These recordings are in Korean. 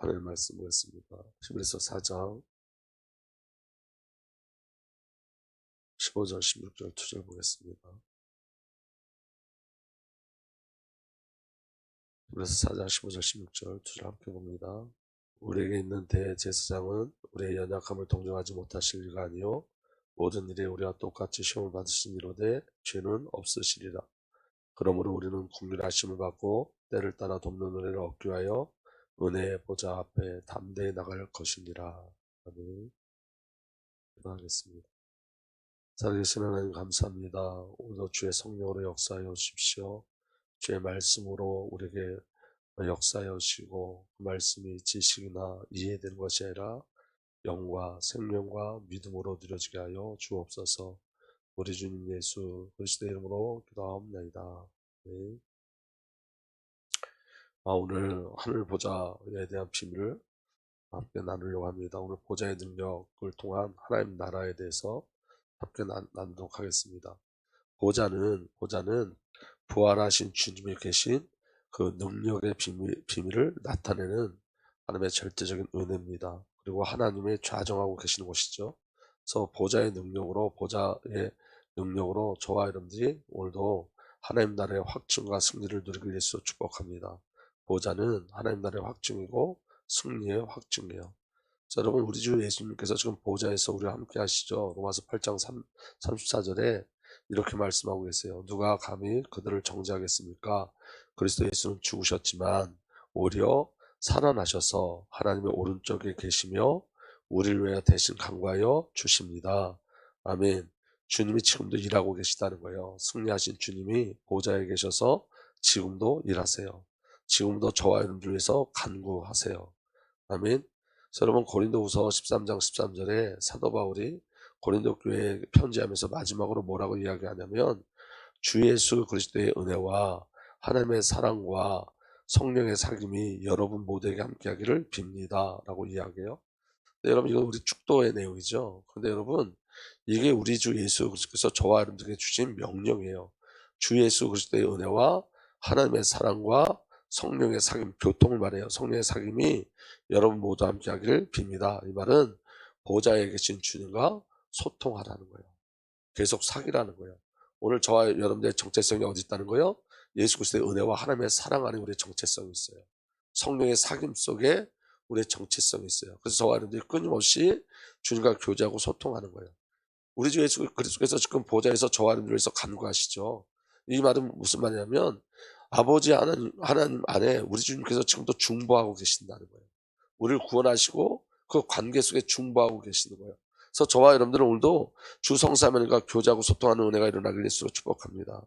하나님 말씀 보겠습니다. 히브리서 4장 15절 16절 2절 보겠습니다. 히브리서 4장 15절 16절 2절 함께 봅니다. 우리에게 있는 대제사장은 우리의 연약함을 동정하지 못하실 리가 아니요 모든 일에 우리와 똑같이 시험을 받으신 이로되 죄는 없으시리라. 그러므로 우리는 국률하심을 받고 때를 따라 돕는 은혜를 얻기 위하여 은혜의 보좌 앞에 담대히 나갈 것이니라. 아멘. 기도하겠습니다. 살아계신 하나님 감사합니다. 오늘도 주의 성령으로 역사하여 주십시오. 주의 말씀으로 우리에게 역사하여 주시고 그 말씀이 지식이나 이해되는 것이 아니라 영과 생명과 믿음으로 누려지게 하여 주옵소서. 우리 주님 예수 그리스도의 이름으로 기도하옵나이다. 네. 아, 오늘 하늘 보좌에 대한 비밀을 함께 나누려고 합니다. 오늘 보좌의 능력을 통한 하나님 나라에 대해서 함께 나, 누도록 하겠습니다. 보좌는 보좌는 부활하신 주님이 계신 그 능력의 비밀, 비밀을 나타내는 하나님의 절대적인 은혜입니다. 그리고 하나님의 좌정하고 계시는 곳이죠. 그래서 보좌의 능력으로 보좌의 능력으로 저와 여러분들이 오늘도 하나님 나라의 확증과 승리를 누리기 위해서 축복합니다. 보좌는 하나님 나라의 확증이고 승리의 확증이에요. 자, 여러분 우리 주 예수님께서 지금 보좌에서 우리와 함께 하시죠. 로마서 8장 3, 34절에 이렇게 말씀하고 계세요. 누가 감히 그들을 정죄하겠습니까? 그리스도 예수는 죽으셨지만 오히려 살아나셔서 하나님의 오른쪽에 계시며 우리를 위하여 대신 강구하여 주십니다. 아멘. 주님이 지금도 일하고 계시다는 거예요. 승리하신 주님이 보좌에 계셔서 지금도 일하세요. 지금도 저와 여러분들 위해서 간구하세요. 아멘. 여러분 고린도후서 13장 13절에 사도 바울이 고린도 교회에 편지하면서 마지막으로 뭐라고 이야기하냐면 주 예수 그리스도의 은혜와 하나님의 사랑과 성령의 사귐이 여러분 모두에게 함께하기를 빕니다라고 이야기해요. 네, 여러분 이건 우리 축도의 내용이죠. 그런데 여러분 이게 우리 주 예수 그리스도께서 저와 여러분들에게 주신 명령이에요. 주 예수 그리스도의 은혜와 하나님의 사랑과 성령의 사귐, 교통을 말해요. 성령의 사귐이 여러분 모두 함께 하기를 빕니다. 이 말은 보좌에 계신 주님과 소통하라는 거예요. 계속 사귀라는 거예요. 오늘 저와 여러분들의 정체성이 어디 있다는 거예요? 예수 그리스도의 은혜와 하나님의 사랑 안에 우리의 정체성이 있어요. 성령의 사귐 속에 우리의 정체성이 있어요. 그래서 저와 여러분들이 끊임없이 주님과 교제하고 소통하는 거예요. 우리 주 예수 그리스도께서 지금 보좌에서 저와 여러분들을 위해서 간구하시죠. 이 말은 무슨 말이냐면 아버지 하나님, 하나님 안에 우리 주님께서 지금도 중보하고 계신다는 거예요. 우리를 구원하시고 그 관계 속에 중보하고 계시는 거예요. 그래서 저와 여러분들은 오늘도 주 성사면과 교제하고 소통하는 은혜가 일어나길 예수로 축복합니다.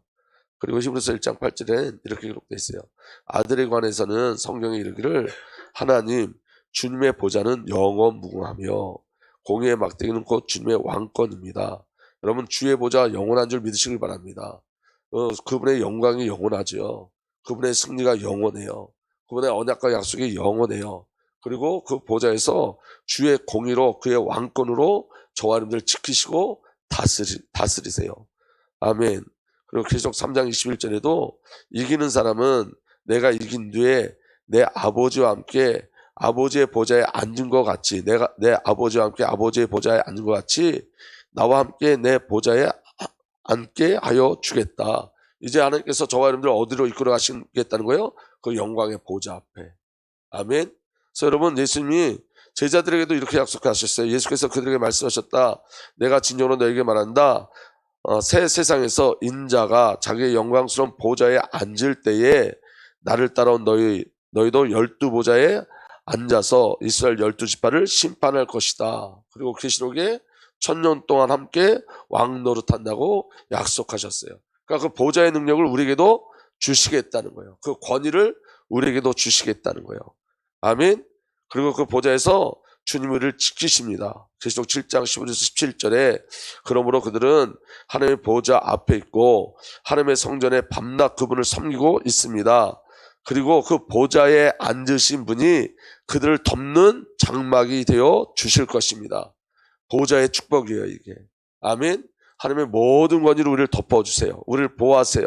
그리고 히브리서 1장 8절에 이렇게 기록되어 있어요. 아들에 관해서는 성경에 이르기를 하나님 주님의 보좌는 영원 무궁하며 공의의 막대기는 곧 주님의 왕권입니다. 여러분 주의 보좌 영원한 줄 믿으시길 바랍니다. 어, 그분의 영광이 영원하죠. 그분의 승리가 영원해요. 그분의 언약과 약속이 영원해요. 그리고 그 보좌에서 주의 공의로 그의 왕권으로 저와 여러분들 지키시고 다스리, 다스리세요. 아멘. 그리고 계속 3장 21절에도 이기는 사람은 내가 이긴 뒤에 내 아버지와 함께 아버지의 보좌에 앉은 것 같이 내가 내 아버지와 함께 아버지의 보좌에 앉은 것 같이 나와 함께 내 보좌에 앉게 하여 주겠다. 이제 하나님께서 저와 여러분들 어디로 이끌어 가시겠다는 거예요? 그 영광의 보좌 앞에. 아멘. 그래서 여러분 예수님이 제자들에게도 이렇게 약속하셨어요. 예수께서 그들에게 말씀하셨다. 내가 진정으로 너에게 말한다. 어, 새 세상에서 인자가 자기의 영광스러운 보좌에 앉을 때에 나를 따라온 너희 너희도 열두 보좌에 앉아서 이스라엘 열두 지파를 심판할 것이다. 그리고 계시록에 천년 동안 함께 왕 노릇한다고 약속하셨어요. 그러니까 그 보좌의 능력을 우리에게도 주시겠다는 거예요. 그 권위를 우리에게도 주시겠다는 거예요. 아멘. 그리고 그 보좌에서 주님 을 지키십니다. 계시록 7장 15절에서 17절에 그러므로 그들은 하나님의 보좌 앞에 있고 하나님의 성전에 밤낮 그분을 섬기고 있습니다. 그리고 그 보좌에 앉으신 분이 그들을 덮는 장막이 되어 주실 것입니다. 보좌의 축복이에요, 이게. 아멘. 하나님의 모든 권위로 우리를 덮어주세요. 우리를 보호하세요.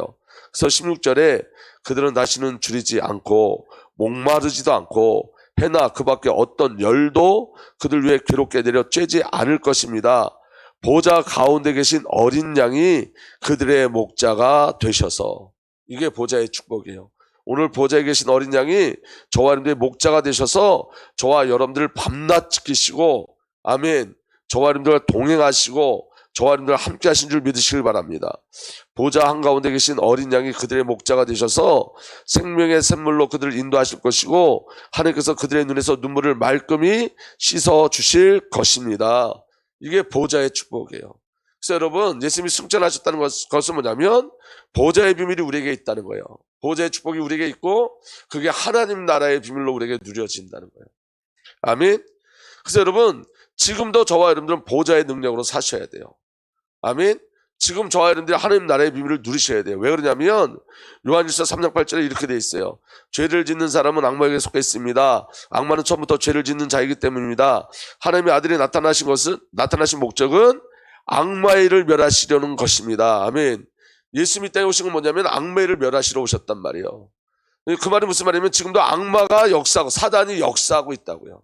그래서 16절에 그들은 다시는 줄이지 않고 목마르지도 않고 해나 그 밖에 어떤 열도 그들 위해 괴롭게 내려 쬐지 않을 것입니다. 보좌 가운데 계신 어린 양이 그들의 목자가 되셔서 이게 보좌의 축복이에요. 오늘 보좌에 계신 어린 양이 저와 여러분들의 목자가 되셔서 저와 여러분들을 밤낮 지키시고 아멘 저와 여러분들과 동행하시고 저와 여러분들 함께 하신 줄 믿으시길 바랍니다. 보좌 한가운데 계신 어린 양이 그들의 목자가 되셔서 생명의 샘물로 그들을 인도하실 것이고 하나님께서 그들의 눈에서 눈물을 말끔히 씻어 주실 것입니다. 이게 보좌의 축복이에요. 그래서 여러분 예수님이 승천하셨다는 것- 것은 뭐냐면 보좌의 비밀이 우리에게 있다는 거예요. 보좌의 축복이 우리에게 있고 그게 하나님 나라의 비밀로 우리에게 누려진다는 거예요. 아멘. 그래서 여러분 지금도 저와 여러분들은 보좌의 능력으로 사셔야 돼요. 아멘. 지금 저와 여러분들이 하나님 나라의 비밀을 누리셔야 돼요. 왜 그러냐면 요한일서 3장 8절에 이렇게 돼 있어요. 죄를 짓는 사람은 악마에게 속해 있습니다. 악마는 처음부터 죄를 짓는 자이기 때문입니다. 하나님의 아들이 나타나신 것은 나타나신 목적은 악마의 일을 멸하시려는 것입니다. 아멘. 예수님이 땅에 오신 건 뭐냐면 악마의 일을 멸하시러 오셨단 말이에요. 그 말이 무슨 말이냐면 지금도 악마가 역사하고 사단이 역사하고 있다고요.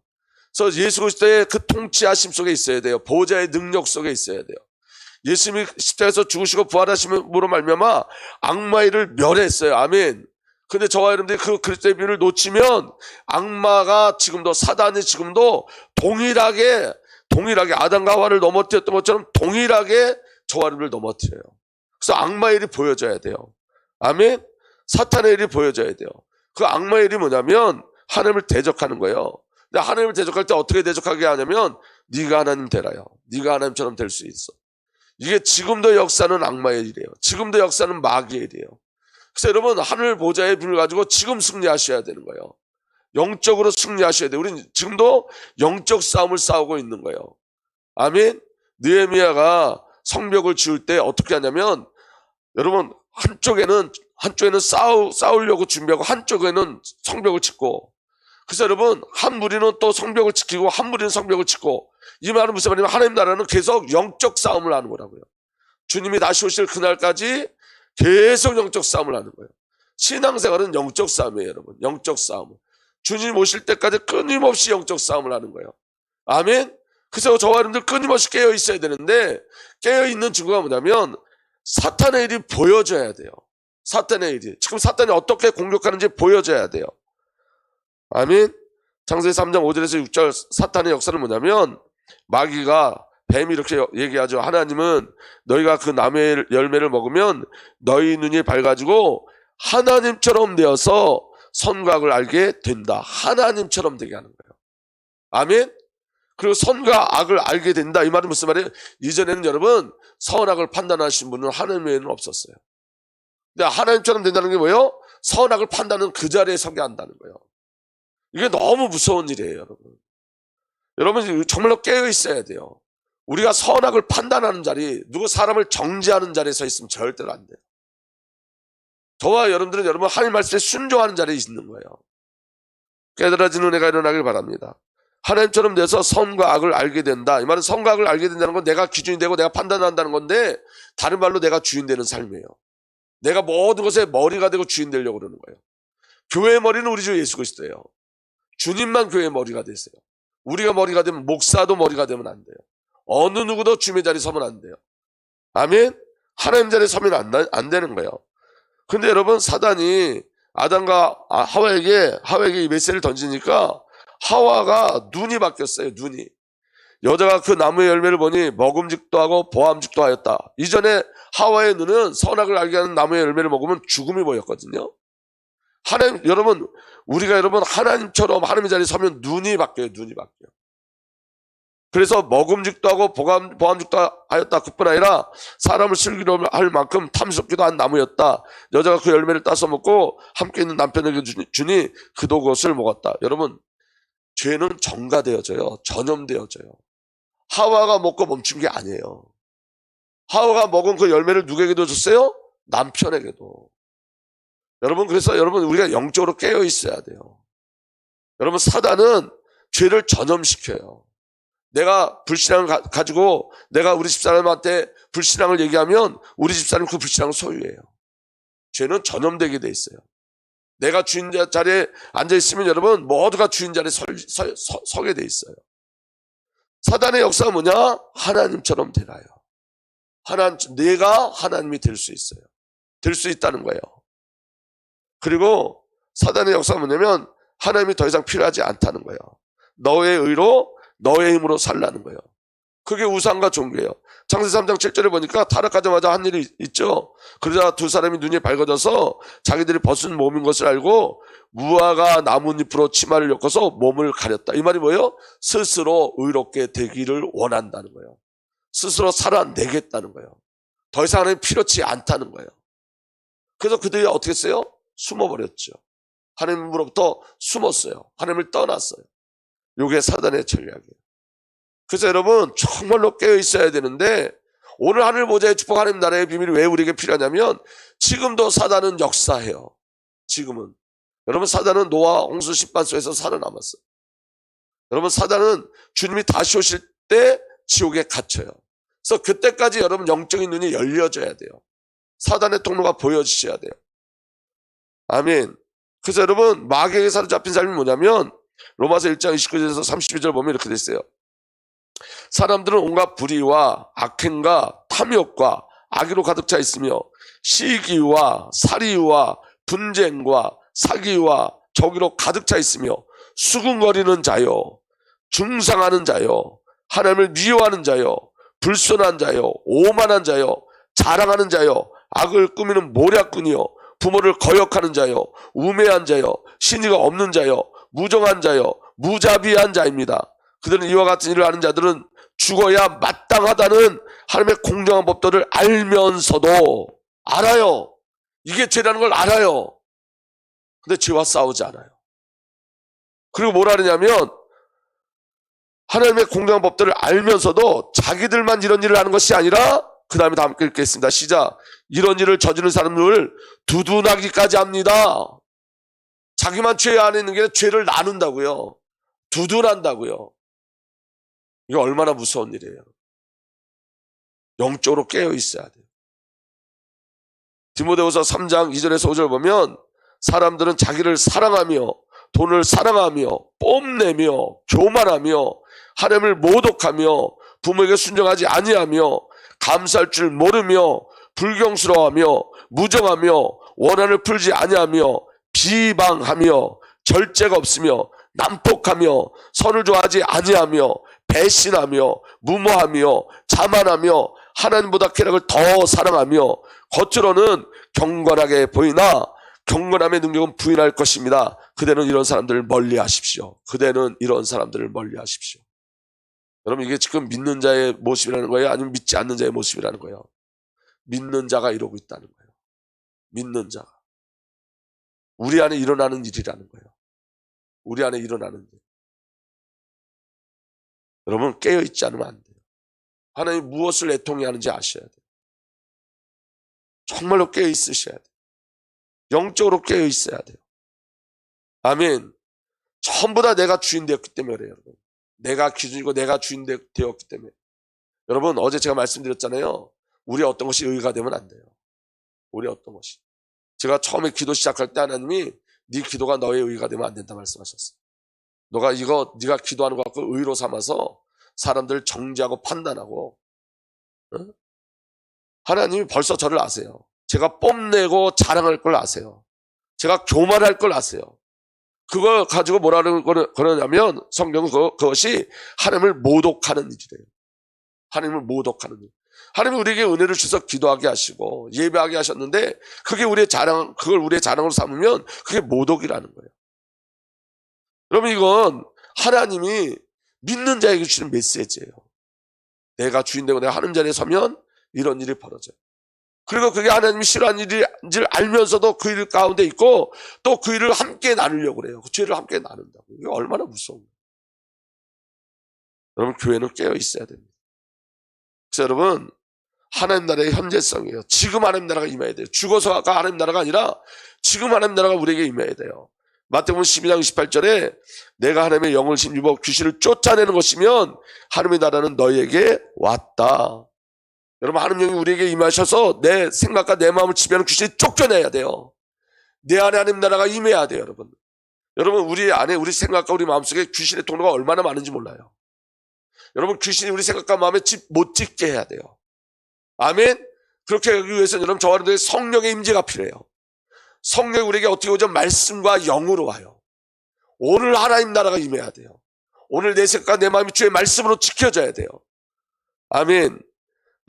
그래서 예수 그리스도의 그 통치하심 속에 있어야 돼요. 보좌의 능력 속에 있어야 돼요. 예수님이 십자가에서 죽으시고 부활하심으로 말미암아 악마의 일을 멸했어요. 아멘. 근데 저와 여러분들이 그 그리스도의 비를 놓치면 악마가 지금도 사단이 지금도 동일하게 동일하게 아담과 하와를 넘어뜨렸던 것처럼 동일하게 저와 여러분을 넘어뜨려요. 그래서 악마의 일이 보여져야 돼요. 아멘. 사탄의 일이 보여져야 돼요. 그 악마의 일이 뭐냐면 하나님을 대적하는 거예요. 하나님을 대적할 때 어떻게 대적하게 하냐면 네가 하나님 되라요. 네가 하나님처럼 될 수 있어. 이게 지금도 역사는 악마의 일이에요. 지금도 역사는 마귀의 일이에요. 그래서 여러분 하늘 보좌의 비밀 가지고 지금 승리하셔야 되는 거예요. 영적으로 승리하셔야 돼요. 우리는 지금도 영적 싸움을 싸우고 있는 거예요. 아멘. 느헤미야가 성벽을 지을 때 어떻게 하냐면 여러분 한쪽에는 한쪽에는 싸우 싸우려고 준비하고 한쪽에는 성벽을 짓고 그래서 여러분 한 무리는 또 성벽을 지키고 한 무리는 성벽을 짓고 이 말은 무슨 말이냐면 하나님 나라는 계속 영적 싸움을 하는 거라고요. 주님이 다시 오실 그날까지 계속 영적 싸움을 하는 거예요. 신앙생활은 영적 싸움이에요, 여러분. 영적 싸움. 주님 오실 때까지 끊임없이 영적 싸움을 하는 거예요. 아멘. 그래서 저와 여러분들 끊임없이 깨어 있어야 되는데 깨어 있는 증거가 뭐냐면 사탄의 일이 보여져야 돼요. 사탄의 일이 지금 사탄이 어떻게 공격하는지 보여져야 돼요. 아멘. 창세기 3장 5절에서 6절 사탄의 역사는 뭐냐면 마귀가 뱀이 이렇게 얘기하죠. 하나님은 너희가 그 나무의 열매를 먹으면 너희 눈이 밝아지고 하나님처럼 되어서 선각을 알게 된다. 하나님처럼 되게 하는 거예요. 아멘. 그리고 선과 악을 알게 된다. 이 말은 무슨 말이에요? 이전에는 여러분 선악을 판단하신 분은 하나님 외에는 없었어요. 근데 하나님처럼 된다는 게 뭐예요? 선악을 판단은 그 자리에 서게 한다는 거예요. 이게 너무 무서운 일이에요, 여러분. 여러분 정말로 깨어 있어야 돼요. 우리가 선악을 판단하는 자리, 누구 사람을 정지하는 자리에 서 있으면 절대로 안 돼요. 저와 여러분들은 여러분 하나님 말씀에 순종하는 자리에 있는 거예요. 깨달아지는 은혜가 일어나길 바랍니다. 하나님처럼 돼서 선과 악을 알게 된다. 이 말은 선과 악을 알게 된다는 건 내가 기준이 되고 내가 판단한다는 건데 다른 말로 내가 주인 되는 삶이에요. 내가 모든 것에 머리가 되고 주인 되려고 그러는 거예요. 교회의 머리는 우리 주 예수 그리스도예요. 주님만 교회의 머리가 되세요. 우리가 머리가 되면 목사도 머리가 되면 안 돼요. 어느 누구도 주님의 자리에 서면 안 돼요. 아멘? 하나님 자리에 서면 안, 나- 안 되는 거예요. 근데 여러분 사단이 아담과 아, 하와에게 하와에게 이 메시지를 던지니까 하와가 눈이 바뀌었어요. 눈이. 여자가 그 나무의 열매를 보니 먹음직도 하고 보암직도 하였다. 이전에 하와의 눈은 선악을 알게 하는 나무의 열매를 먹으면 죽음이 보였거든요. 하나님 여러분 우리가 여러분 하나님처럼 하나님의 자리에 서면 눈이 바뀌어요. 눈이 바뀌어요. 그래서 먹음직도 하고 보감, 보암직도 하였다. 그뿐 아니라 사람을 슬기로 할 만큼 탐스럽기도 한 나무였다. 여자가 그 열매를 따서 먹고 함께 있는 남편에게 주니 그도 그것을 먹었다. 여러분 죄는 정가되어져요. 전염되어져요. 하와가 먹고 멈춘 게 아니에요. 하와가 먹은 그 열매를 누구에게도 줬어요? 남편에게도. 여러분 그래서 여러분 우리가 영적으로 깨어 있어야 돼요. 여러분 사단은 죄를 전염시켜요. 내가 불신앙을 가, 가지고 내가 우리 집사람한테 불신앙을 얘기하면 우리 집사람 그 불신앙을 소유해요. 죄는 전염되게 돼 있어요. 내가 주인 자- 자리에 앉아 있으면 여러분 모두가 주인 자리에 설, 서, 서, 서게 돼 있어요. 사단의 역사가 뭐냐? 하나님처럼 되라요. 하나님, 내가 하나님이 될 수 있어요. 될 수 있다는 거예요. 그리고 사단의 역사가 뭐냐면 하나님이 더 이상 필요하지 않다는 거예요. 너의 의로 너의 힘으로 살라는 거예요. 그게 우상과 종교예요. 창세 3장 7절에 보니까 타락하자마자 한 일이 있죠. 그러자 두 사람이 눈이 밝아져서 자기들이 벗은 몸인 것을 알고 무화과 나뭇잎으로 치마를 엮어서 몸을 가렸다. 이 말이 뭐예요? 스스로 의롭게 되기를 원한다는 거예요. 스스로 살아내겠다는 거예요. 더 이상 하나님 필요치 않다는 거예요. 그래서 그들이 어떻게 했어요? 숨어버렸죠. 하나님으로부터 숨었어요. 하나님을 떠났어요. 이게 사단의 전략이에요. 그래서 여러분 정말로 깨어 있어야 되는데 오늘 하늘 보좌의 축복 하나님 나라의 비밀이 왜 우리에게 필요하냐면 지금도 사단은 역사해요. 지금은 여러분 사단은 노아 홍수 심판소에서 살아남았어요. 여러분 사단은 주님이 다시 오실 때 지옥에 갇혀요. 그래서 그때까지 여러분 영적인 눈이 열려져야 돼요. 사단의 통로가 보여지셔야 돼요. 아멘. 그래서 여러분 마귀에게 사로잡힌 삶이 뭐냐면 로마서 1장 29절에서 32절 보면 이렇게 돼 있어요. 사람들은 온갖 불의와 악행과 탐욕과 악의로 가득 차 있으며 시기와 살이와 분쟁과 사기와 저기로 가득 차 있으며 수군거리는 자요 중상하는 자요 하나님을 미워하는 자요 불순한 자요 오만한 자요 자랑하는 자요 악을 꾸미는 모략꾼이요 부모를 거역하는 자요 우매한 자요 신의가 없는 자요 무정한 자요 무자비한 자입니다. 그들은 이와 같은 일을 하는 자들은 죽어야 마땅하다는 하나님의 공정한 법도를 알면서도 알아요. 이게 죄라는 걸 알아요. 근데 죄와 싸우지 않아요. 그리고 뭐라 그러냐면 하나님의 공정한 법도를 알면서도 자기들만 이런 일을 하는 것이 아니라 그 다음에 다 함께 읽겠습니다. 시작. 이런 일을 저지른 사람들을 두둔하기까지 합니다. 자기만 죄 안에 있는 게 죄를 나눈다고요. 두둔한다고요. 이게 얼마나 무서운 일이에요. 영적으로 깨어 있어야 돼요. 디모데후서 3장 2절에서 5절 보면 사람들은 자기를 사랑하며 돈을 사랑하며 뽐내며 교만하며 하나님을 모독하며 부모에게 순종하지 아니하며 감사할 줄 모르며 불경스러워하며 무정하며 원한을 풀지 아니하며 비방하며 절제가 없으며 난폭하며 선을 좋아하지 아니하며 배신하며 무모하며 자만하며 하나님보다 쾌락을 더 사랑하며 겉으로는 경건하게 보이나 경건함의 능력은 부인할 것입니다. 그대는 이런 사람들을 멀리 하십시오. 그대는 이런 사람들을 멀리 하십시오. 여러분 이게 지금 믿는 자의 모습이라는 거예요? 아니면 믿지 않는 자의 모습이라는 거예요? 믿는 자가 이러고 있다는 거예요. 믿는 자가. 우리 안에 일어나는 일이라는 거예요. 우리 안에 일어나는 일. 여러분 깨어 있지 않으면 안 돼요. 하나님 무엇을 애통해 하는지 아셔야 돼요. 정말로 깨어 있으셔야 돼요. 영적으로 깨어 있어야 돼요. 아멘. 전부 다 내가 주인 되었기 때문에 그래요, 여러분. 내가 기준이고 내가 주인 되- 되었기 때문에. 여러분, 어제 제가 말씀드렸잖아요. 우리 어떤 것이 의가 되면 안 돼요. 우리 어떤 것이. 제가 처음에 기도 시작할 때 하나님이 네 기도가 너의 의가 되면 안 된다 말씀하셨어요. 너가 이거 네가 기도하는 것 갖고 의로 삼아서 사람들을 정지하고 판단하고 응? 하나님이 벌써 저를 아세요. 제가 뽐내고 자랑할 걸 아세요. 제가 교만할 걸 아세요. 그걸 가지고 뭐라는 그러냐면 성경은 그, 그것이 하나님을 모독하는 일이래요. 하나님을 모독하는 일. 하나님이 우리에게 은혜를 주셔서 기도하게 하시고 예배하게 하셨는데 그게 우리의 자랑, 그걸 우리의 자랑으로 삼으면 그게 모독이라는 거예요. 여러분 이건 하나님이 믿는 자에게 주시는 메시지예요. 내가 주인 되고 내가 하는 자리에 서면 이런 일이 벌어져요. 그리고 그게 하나님이 싫어하는 일인지를 알면서도 그 일 가운데 있고 또 그 일을 함께 나누려고 그래요. 그 죄를 함께 나눈다고. 이게 얼마나 무서운 거예요. 여러분 교회는 깨어 있어야 됩니다. 그래서 여러분 하나님 나라의 현재성이에요. 지금 하나님 나라가 임해야 돼요. 죽어서가 하나님 나라가 아니라 지금 하나님 나라가 우리에게 임해야 돼요. 마태복음 12장 28절에 내가 하나님의 영을 힘입어 귀신을 쫓아내는 것이면 하나님의 나라는 너희에게 왔다. 여러분 하나님 영이 우리에게 임하셔서 내 생각과 내 마음을 지배하는 귀신이 쫓겨내야 돼요. 내 안에 하나님 나라가 임해야 돼요, 여러분. 여러분, 우리 안에 우리 생각과 우리 마음속에 귀신의 통로가 얼마나 많은지 몰라요. 여러분, 귀신이 우리 생각과 마음에 집 못 짓게 해야 돼요. 아멘? 그렇게 하기 위해서는 여러분, 저와 여러분들의 성령의 임재가 필요해요. 성령이 우리에게 어떻게 오죠? 말씀과 영으로 와요. 오늘 하나님 나라가 임해야 돼요. 오늘 내 생각과 내 마음이 주의 말씀으로 지켜져야 돼요. 아멘.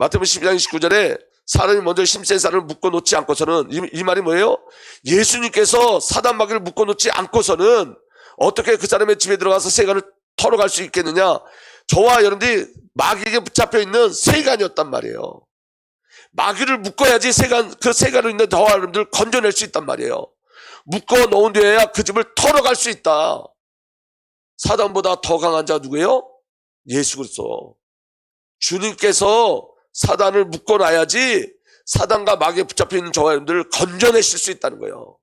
마태복음 12장 29절에 사람이 먼저 힘센 사람을 묶어놓지 않고서는 이, 이 말이 뭐예요? 예수님께서 사단 마귀를 묶어놓지 않고서는 어떻게 그 사람의 집에 들어가서 세간을 털어갈 수 있겠느냐? 저와 여러분들이 마귀에게 붙잡혀 있는 세간이었단 말이에요. 마귀를 묶어야지 세간 그 세간으로 있는 저와 여러분들 건져낼 수 있단 말이에요. 묶어 놓은 뒤에야 그 집을 털어갈 수 있다. 사단보다 더 강한 자 누구예요? 예수 그리스도. 주님께서 사단을 묶어놔야지 사단과 마귀에 붙잡혀 있는 저와 여러분들을 건져내실 수 있다는 거예요.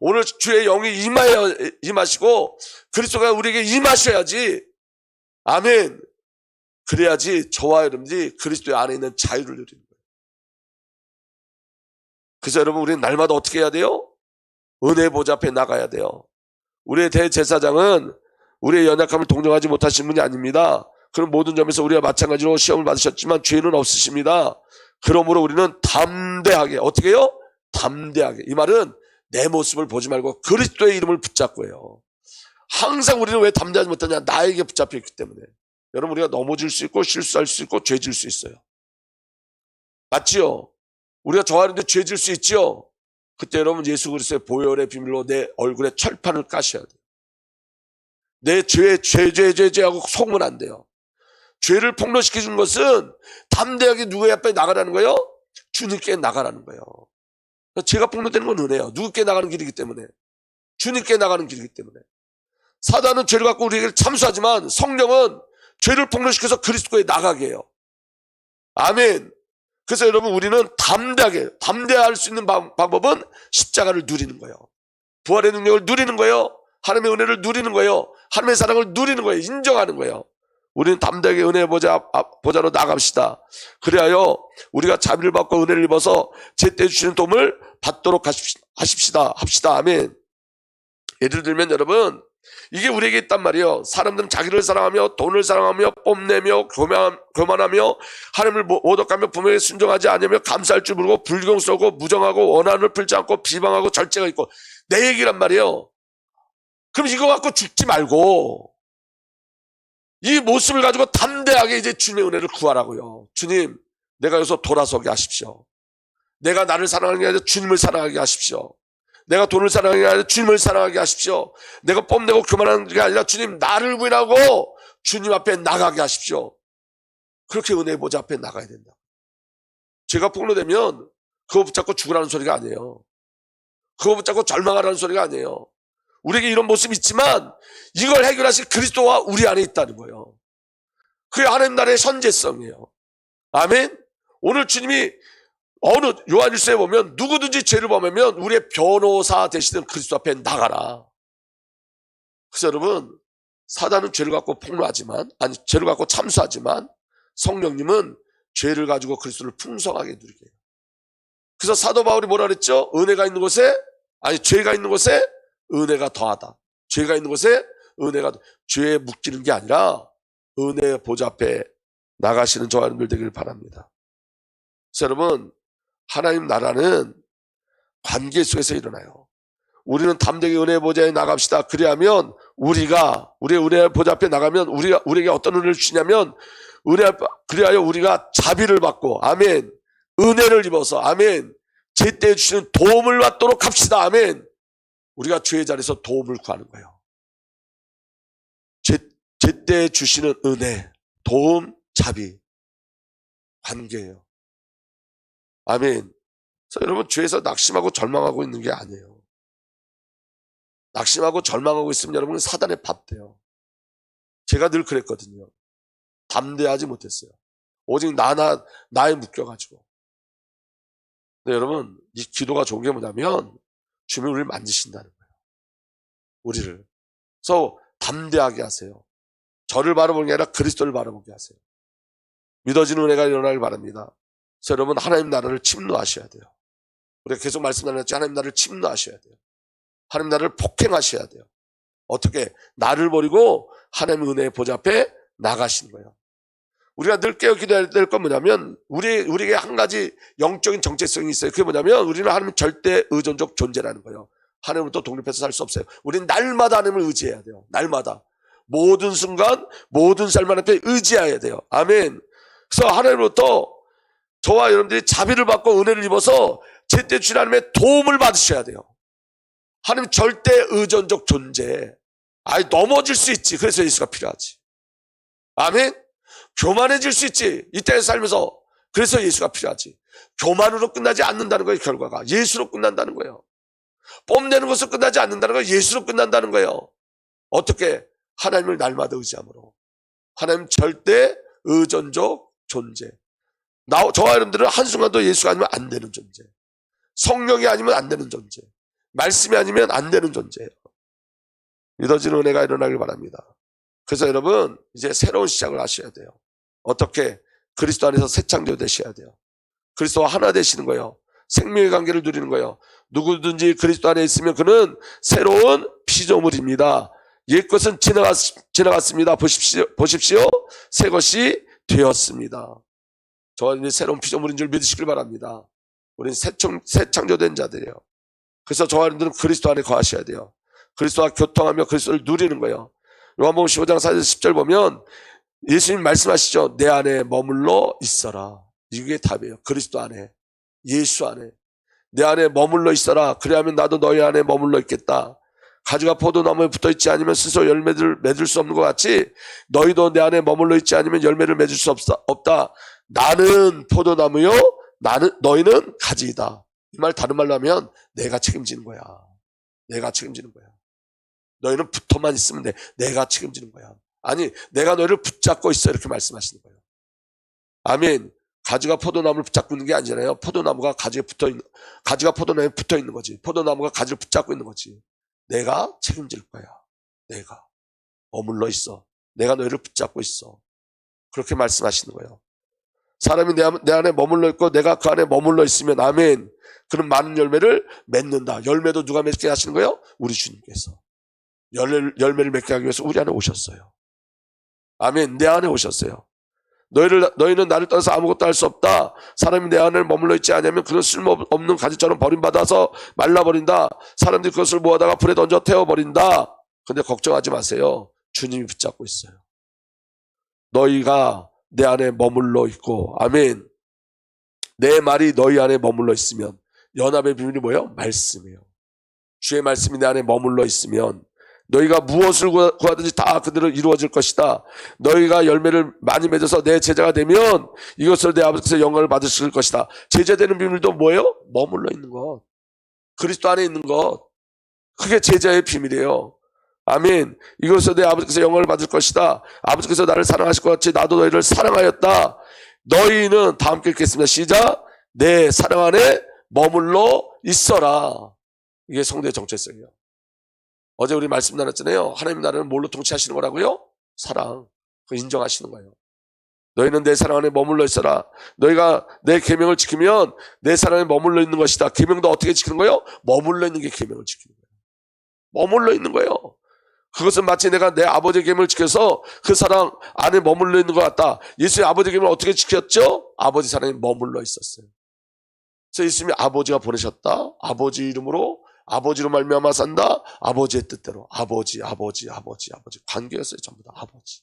오늘 주의 영이 임하여, 임하시고 그리스도가 우리에게 임하셔야지 아멘. 그래야지 저와 여러분들이 그리스도의 안에 있는 자유를 누리는 거예요. 그래서 여러분 우리는 날마다 어떻게 해야 돼요? 은혜 보좌 앞에 나가야 돼요. 우리의 대제사장은 우리의 연약함을 동정하지 못하신 분이 아닙니다. 그런 모든 점에서 우리가 마찬가지로 시험을 받으셨지만 죄는 없으십니다. 그러므로 우리는 담대하게 어떻게 해요? 담대하게 이 말은 내 모습을 보지 말고 그리스도의 이름을 붙잡고 해요. 항상 우리는 왜 담대하지 못하냐? 나에게 붙잡혀 있기 때문에. 여러분 우리가 넘어질 수 있고 실수할 수 있고 죄질 수 있어요. 맞지요? 우리가 저하는데 죄질 수 있지요? 그때 여러분 예수 그리스도의 보혈의 비밀로 내 얼굴에 철판을 까셔야 돼요. 내 죄, 죄, 죄, 죄, 죄하고 속으면 안 돼요. 죄를 폭로시켜 준 것은 담대하게 누구의 앞에 나가라는 거예요? 주님께 나가라는 거예요. 죄가 폭로되는 건 은혜예요. 누구께 나가는 길이기 때문에. 주님께 나가는 길이기 때문에. 사단은 죄를 갖고 우리에게 참수하지만 성령은 죄를 폭로시켜서 그리스도에 나가게 해요. 아멘. 그래서 여러분 우리는 담대하게 담대할 수 있는 방, 법은 십자가를 누리는 거예요. 부활의 능력을 누리는 거예요. 하나님의 은혜를 누리는 거예요. 하나님의 사랑을 누리는 거예요. 인정하는 거예요. 우리는 담대하게 은혜 보자, 보자로 나갑시다. 그래야 우리가 자비를 받고 은혜를 입어서 제때 주시는 도움을 받도록 하십시다. 합시다. 아멘. 예를 들면 여러분, 이게 우리에게 있단 말이에요. 사람들은 자기를 사랑하며 돈을 사랑하며 뽐내며 교만, 교만하며 하나님을 모독하며 부모에게 순종하지 않으며 감사할 줄 모르고 불경스러고 무정하고 원한을 풀지 않고 비방하고 절제가 있고 내 얘기란 말이에요. 그럼 이거 갖고 죽지 말고 이 모습을 가지고 담대하게 이제 주님의 은혜를 구하라고요. 주님, 내가 여기서 돌아서게 하십시오. 내가 나를 사랑하는 게 아니라 주님을 사랑하게 하십시오. 내가 돈을 사랑하는 게 아니라 주님을 사랑하게 하십시오. 내가 뽐내고 교만하는 게 아니라 주님 나를 부인하고 주님 앞에 나가게 하십시오. 그렇게 은혜 보좌 앞에 나가야 된다. 제가 폭로되면 그거 붙잡고 죽으라는 소리가 아니에요. 그거 붙잡고 절망하라는 소리가 아니에요. 우리에게 이런 모습이 있지만 이걸 해결하실 그리스도와 우리 안에 있다는 거예요. 그게 하나님 나라의 선제성이에요. 아멘. 오늘 주님이 어느 요한일서에 보면 누구든지 죄를 범하면 우리의 변호사 되시는 그리스도 앞에 나가라. 그래서 여러분 사단은 죄를 갖고 폭로하지만 아니 죄를 갖고 참수하지만 성령님은 죄를 가지고 그리스도를 풍성하게 누리게 해요. 그래서 사도 바울이 뭐라 그랬죠? 은혜가 있는 곳에 아니 죄가 있는 곳에 은혜가 더하다. 죄가 있는 곳에 은혜가 죄에 묶이는 게 아니라 은혜 보좌 앞에 나가시는 저와 여러분들 되기를 바랍니다. 여러분 하나님 나라는 관계 속에서 일어나요. 우리는 담대하게 은혜 보좌에 나갑시다. 그리하면 우리가 우리의 은혜 보좌 앞에 나가면 우리가 우리에게 어떤 은혜를 주냐면 은혜 그리하여 우리가 자비를 받고 아멘 은혜를 입어서 아멘 제때 주시는 도움을 받도록 합시다. 아멘. 우리가 주의 자리에서 도움을 구하는 거예요. 제, 제때 주시는 은혜, 도움, 자비, 관계예요. 아멘. 여러분 죄에서 낙심하고 절망하고 있는 게 아니에요. 낙심하고 절망하고 있으면 여러분은 사단의 밥 돼요. 제가 늘 그랬거든요. 담대하지 못했어요. 오직 나나 나에 묶여가지고. 근데 여러분 이 기도가 좋은 게 뭐냐면 주님이 우리를 만지신다는 거예요. 우리를. 그래서 담대하게 하세요. 저를 바라보는 게 아니라 그리스도를 바라보게 하세요. 믿어지는 은혜가 일어나길 바랍니다. 그래서 여러분 하나님 나라를 침노하셔야 돼요. 우리가 계속 말씀 나눴죠. 하나님 나를 침노하셔야 돼요. 하나님 나를 폭행하셔야 돼요. 어떻게? 나를 버리고 하나님의 은혜의 보좌 앞에 나가시는 거예요. 우리가 늘 깨어 기도해야 될 건 뭐냐면, 우리, 우리에게 한 가지 영적인 정체성이 있어요. 그게 뭐냐면, 우리는 하나님 절대 의존적 존재라는 거예요. 하나님으로부터 독립해서 살 수 없어요. 우리는 날마다 하나님을 의지해야 돼요. 날마다. 모든 순간, 모든 삶 앞에 의지해야 돼요. 아멘. 그래서 하나님으로부터 저와 여러분들이 자비를 받고 은혜를 입어서 제때 주신 하나님의 도움을 받으셔야 돼요. 하나님 절대 의존적 존재. 아이, 넘어질 수 있지. 그래서 예수가 필요하지. 아멘? 교만해질 수 있지. 이때 살면서. 그래서 예수가 필요하지. 교만으로 끝나지 않는다는 거예요, 결과가. 예수로 끝난다는 거예요. 뽐내는 것으로 끝나지 않는다는 거예요. 예수로 끝난다는 거예요. 어떻게? 하나님을 날마다 의지함으로. 하나님 절대 의존적 존재. 나, 저와 여러분들은 한순간도 예수가 아니면 안 되는 존재. 성령이 아니면 안 되는 존재. 말씀이 아니면 안 되는 존재예요. 믿어지는 은혜가 일어나길 바랍니다. 그래서 여러분, 이제 새로운 시작을 하셔야 돼요. 어떻게? 그리스도 안에서 새 창조 되셔야 돼요. 그리스도와 하나 되시는 거예요. 생명의 관계를 누리는 거예요. 누구든지 그리스도 안에 있으면 그는 새로운 피조물입니다. 옛 것은 지나갔, 지나갔습니다. 보십시오. 보십시오. 새 것이 되었습니다. 저와 새로운 피조물인 줄 믿으시길 바랍니다. 우리는 새, 청, 새 창조된 자들이에요. 그래서 저와 여러분들은 그리스도 안에 거하셔야 돼요. 그리스도와 교통하며 그리스도를 누리는 거예요. 요한복음 15장 4절 10절 보면 예수님 말씀하시죠. 내 안에 머물러 있어라. 이게 답이에요. 그리스도 안에. 예수 안에. 내 안에 머물러 있어라. 그래야면 나도 너희 안에 머물러 있겠다. 가지가 포도나무에 붙어 있지 않으면 스스로 열매를 맺을 수 없는 것 같이 너희도 내 안에 머물러 있지 않으면 열매를 맺을 수 없다. 없다. 나는 포도나무요. 나는 너희는 가지이다. 이 말 다른 말로 하면 내가 책임지는 거야. 내가 책임지는 거야. 너희는 붙어만 있으면 돼. 내가 책임지는 거야. 아니, 내가 너희를 붙잡고 있어. 이렇게 말씀하시는 거예요. 아멘. 가지가 포도나무를 붙잡고 있는 게 아니잖아요. 포도나무가 가지에 붙어 있는, 가지가 포도나무에 붙어 있는 거지. 포도나무가 가지를 붙잡고 있는 거지. 내가 책임질 거야. 내가. 머물러 있어. 내가 너희를 붙잡고 있어. 그렇게 말씀하시는 거예요. 사람이 내, 안에 머물러 있고 내가 그 안에 머물러 있으면 아멘. 그런 많은 열매를 맺는다. 열매도 누가 맺게 하시는 거예요? 우리 주님께서. 열매, 열매를 맺게 하기 위해서 우리 안에 오셨어요. 아멘. 내 안에 오셨어요. 너희를, 너희는 나를 떠나서 아무것도 할 수 없다. 사람이 내 안에 머물러 있지 않으면 그는 쓸모없는 가지처럼 버림받아서 말라버린다. 사람들이 그것을 모아다가 불에 던져 태워버린다. 근데 걱정하지 마세요. 주님이 붙잡고 있어요. 너희가 내 안에 머물러 있고, 아멘. 내 말이 너희 안에 머물러 있으면, 연합의 비밀이 뭐예요? 말씀이에요. 주의 말씀이 내 안에 머물러 있으면, 너희가 무엇을 구하- 구하든지 다 그대로 이루어질 것이다. 너희가 열매를 많이 맺어서 내 제자가 되면 이것을 내 아버지께서 영광을 받으실 것이다. 제자 되는 비밀도 뭐예요? 머물러 있는 것. 그리스도 안에 있는 것. 그게 제자의 비밀이에요. 아멘. 이것을 내 아버지께서 영광을 받을 것이다. 아버지께서 나를 사랑하실 것 같이 나도 너희를 사랑하였다. 너희는 다 함께 읽겠습니다. 시작. 내 사랑 안에 머물러 있어라. 이게 성도의 정체성이에요. 어제 우리 말씀 나눴잖아요. 하나님 나라는 뭘로 통치하시는 거라고요? 사랑. 그 인정하시는 거예요. 너희는 내 사랑 안에 머물러 있어라. 너희가 내 계명을 지키면 내 사랑에 머물러 있는 것이다. 계명도 어떻게 지키는 거예요? 머물러 있는 게 계명을 지키는 거예요. 머물러 있는 거예요. 그것은 마치 내가 내 아버지의 계명을 지켜서 그 사랑 안에 머물러 있는 것 같다. 예수의 아버지의 계명을 어떻게 지켰죠? 아버지 사랑에 머물러 있었어요. 그래서 예수님이 아버지가 보내셨다. 아버지 이름으로 아버지로 말미암아 산다. 아버지의 뜻대로 아버지, 아버지, 아버지, 아버지 관계였어요. 전부 다 아버지.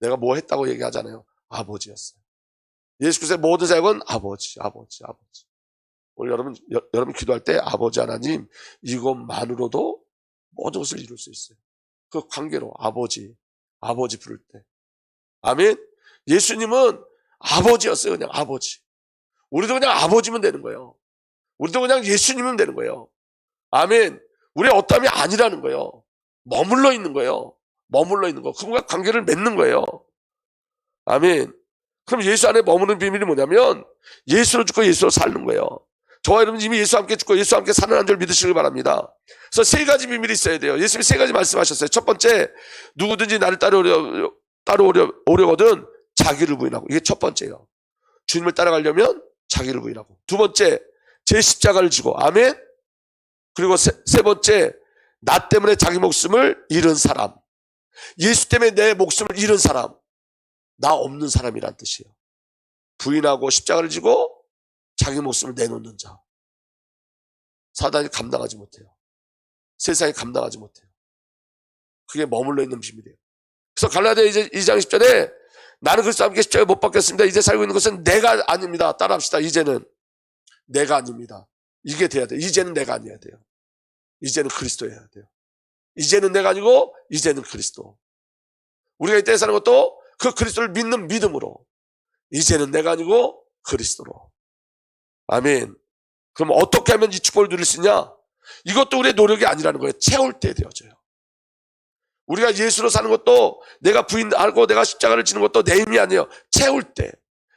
내가 뭐 했다고 얘기하잖아요. 아버지였어요. 예수께서의 모든 사역은 아버지, 아버지, 아버지. 오늘 여러분 여, 여러분 기도할 때 아버지 하나님 이것만으로도 모든 것을 이룰 수 있어요. 그 관계로 아버지, 아버지 부를 때. 아멘. 예수님은 아버지였어요. 그냥 아버지. 우리도 그냥 아버지면 되는 거예요. 우리도 그냥 예수님이면 되는 거예요. 아멘. 우리의 어떠함이 아니라는 거예요. 머물러 있는 거예요. 머물러 있는 거. 그분과 관계를 맺는 거예요. 아멘. 그럼 예수 안에 머무는 비밀이 뭐냐면 예수로 죽고 예수로 사는 거예요. 저와 여러분 이미 예수와 함께 죽고 예수와 함께 사는 한 줄 믿으시길 바랍니다. 그래서 세 가지 비밀이 있어야 돼요. 예수님이 세 가지 말씀하셨어요. 첫 번째, 누구든지 나를 따르려, 따라오려, 오려거든 자기를 부인하고. 이게 첫 번째예요. 주님을 따라가려면 자기를 부인하고. 두 번째, 제 십자가를 지고 아멘. 그리고 세, 세 번째 나 때문에 자기 목숨을 잃은 사람. 예수 때문에 내 목숨을 잃은 사람. 나 없는 사람이란 뜻이에요. 부인하고 십자가를 지고 자기 목숨을 내놓는 자. 사단이 감당하지 못해요. 세상이 감당하지 못해요. 그게 머물러 있는 비밀이에요. 그래서 갈라디아 2장 10절에 나는 그리스도 함께 십자가에 못 박혔습니다. 이제 살고 있는 것은 내가 아닙니다. 따라합시다. 이제는 내가 아닙니다. 이게 돼야 돼요. 이제는 내가 아니어야 돼요. 이제는 그리스도여야 돼요. 이제는 내가 아니고 이제는 그리스도. 우리가 이때 사는 것도 그 그리스도를 믿는 믿음으로 이제는 내가 아니고 그리스도로. 아멘. 그럼 어떻게 하면 이 축복을 누릴 수 있냐? 이것도 우리의 노력이 아니라는 거예요. 채울 때 되어져요. 우리가 예수로 사는 것도 내가 부인하고 내가 십자가를 지는 것도 내 힘이 아니에요. 채울 때.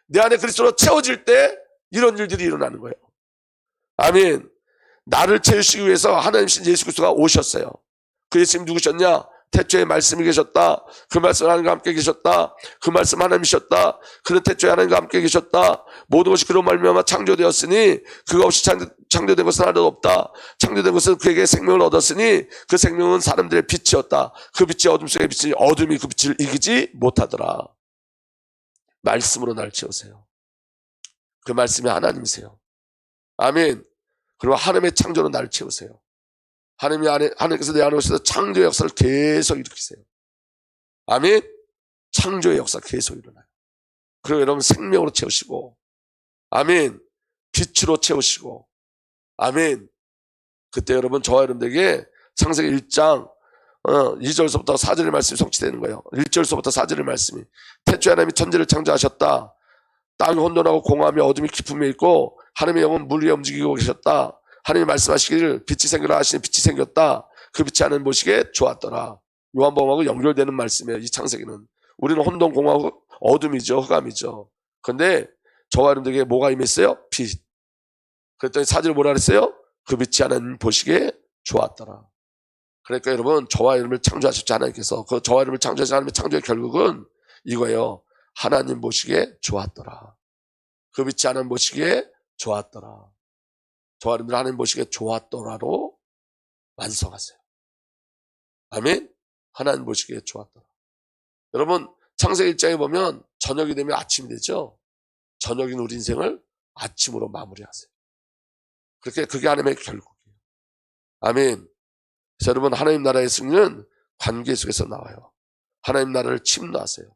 내 안에 그리스도로 채워질 때 이런 일들이 일어나는 거예요. 아멘. 나를 채우시기 위해서 하나님신 예수 그리스도가 오셨어요. 그 예수님 누구셨냐? 태초에 말씀이 계셨다. 그 말씀 하나님과 함께 계셨다. 그 말씀 하나님이셨다. 그는 태초에 하나님과 함께 계셨다. 모든 것이 그런 말미암아 창조되었으니 그가 없이 창조, 된 것은 하나도 없다. 창조된 것은 그에게 생명을 얻었으니 그 생명은 사람들의 빛이었다. 그 빛이 어둠 속에 빛이 어둠이 그 빛을 이기지 못하더라. 말씀으로 날 채우세요. 그 말씀이 하나님이세요. 아멘. 그리고 하나님의 창조로 나를 채우세요. 하나님이 안에, 하나님께서 내 안에 오셔서 창조 의 역사를 계속 일으키세요. 아멘. 창조의 역사 계속 일어나요. 그리고 여러분 생명으로 채우시고, 아멘. 빛으로 채우시고, 아멘. 그때 여러분 저와 여러분들에게 창세기 1장 어, 2절서부터 4절의 말씀이 성취되는 거예요. 1절서부터 4절의 말씀이 태초에 하나님이 천지를 창조하셨다. 땅이 혼돈하고 공함이 어둠이 깊음에 있고 하나님의 영은 물 위에 움직이고 계셨다. 하나님이 말씀하시기를 빛이 생겨라 하시니 빛이 생겼다. 그 빛이 하는 보시기에 좋았더라. 요한복음하고 연결되는 말씀이에요. 이 창세기는. 우리는 혼돈, 공하고 어둠이죠. 흑암이죠. 근데 저와 여러분들에게 뭐가 임했어요? 빛. 그랬더니 사절 뭐라 그랬어요? 그 빛이 하는 보시기에 좋았더라. 그러니까 여러분 저와 여러분을 창조하셨지 하나님께서 그 저와 여러분을 창조하신 하나님의 창조의 결국은 이거예요. 하나님 보시기에 좋았더라. 그 빛이 하나님 보시기에 좋았더라. 여러분들 하나님 보시기에 좋았더라로 완성하세요. 아멘? 하나님 보시기에 좋았더라. 여러분 창세기 일장에 보면 저녁이 되면 아침이 되죠. 저녁인 우리 인생을 아침으로 마무리하세요. 그렇게 그게 하나님의 결국이에요. 아멘. 그래서 여러분 하나님 나라의 승리는 관계 속에서 나와요. 하나님 나라를 침노하세요.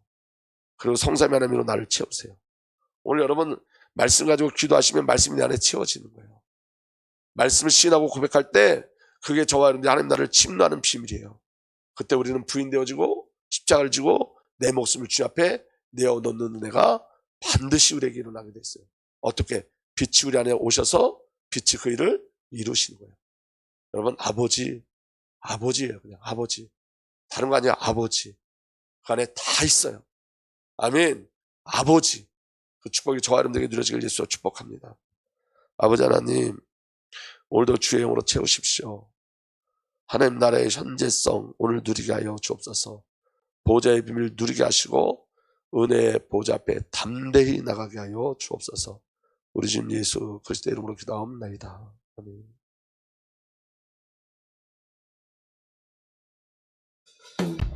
그리고 성삼위 하나님으로 나를 채우세요. 오늘 여러분 말씀 가지고 기도하시면 말씀이 내 안에 채워지는 거예요. 말씀을 시인하고 고백할 때 그게 저와 여러분들 하나님 나라를 침노하는 비밀이에요. 그때 우리는 부인되어지고 십자가를 지고 내 목숨을 주 앞에 내어 놓는 은혜가 반드시 우리에게 일어나게 됐어요. 어떻게? 빛이 우리 안에 오셔서 빛이 그 일을 이루시는 거예요. 여러분 아버지, 아버지예요. 그냥 아버지. 다른 거 아니야. 아버지. 그 안에 다 있어요. 아멘. 아버지. 그 축복이 저와 여러분에게 누려지길 예수로 축복합니다. 아버지 하나님, 오늘도 주의 영으로 채우십시오. 하나님 나라의 현재성 오늘 누리게 하여 주옵소서. 보좌의 비밀 누리게 하시고 은혜의 보좌 앞에 담대히 나가게 하여 주옵소서. 우리 주님 예수 그리스도의 이름으로 기도하옵나이다. 아멘. 음.